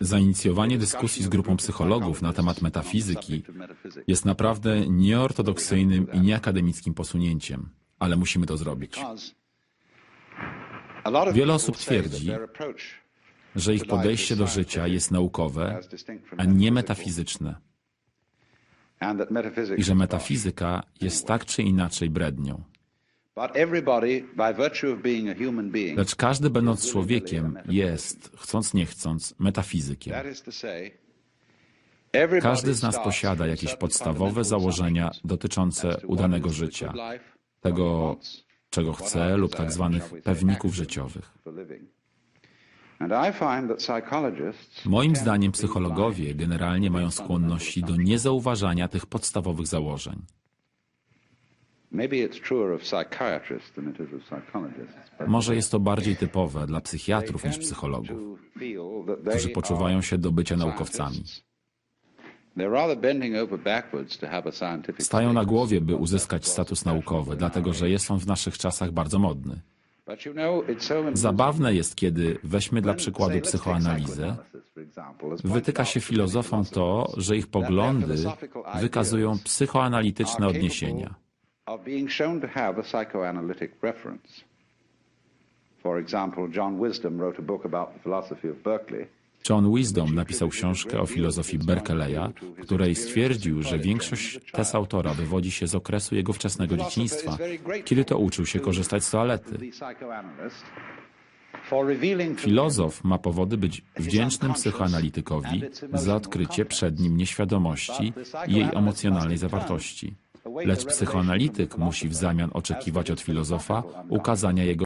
Zainicjowanie dyskusji z grupą psychologów na temat metafizyki jest naprawdę nieortodoksyjnym i nieakademickim posunięciem, ale musimy to zrobić. Wiele osób twierdzi, Że ich podejście do życia jest naukowe, a nie metafizyczne i że metafizyka jest tak czy inaczej brednią. Lecz każdy będąc człowiekiem jest, chcąc nie chcąc, metafizykiem. Każdy z nas posiada jakieś podstawowe założenia dotyczące udanego życia, tego, czego chce lub tak zwanych pewników życiowych. Moim zdaniem psychologowie generalnie mają skłonności do niezauważania tych podstawowych założeń. Może jest to bardziej typowe dla psychiatrów niż psychologów, którzy poczuwają się do bycia naukowcami. Stają na głowie, by uzyskać status naukowy, dlatego że jest on w naszych czasach bardzo modny. Zabawne jest, kiedy weźmy dla przykładu psychoanalizę, wytyka się filozofom to, że ich poglądy wykazują psychoanalityczne odniesienia. Of being shown to have a psychoanalytic reference. For example, John Wisdom wrote a book about the philosophy of Berkeley. John Wisdom napisał książkę o filozofii Berkeleya, której stwierdził, że większość tez autora wywodzi się z okresu jego wczesnego dzieciństwa, kiedy to uczył się korzystać z toalety. Filozof ma powody być wdzięcznym psychoanalitykowi za odkrycie przed nim nieświadomości i jej emocjonalnej zawartości. Lecz psychoanalityk musi w zamian oczekiwać od filozofa ukazania jego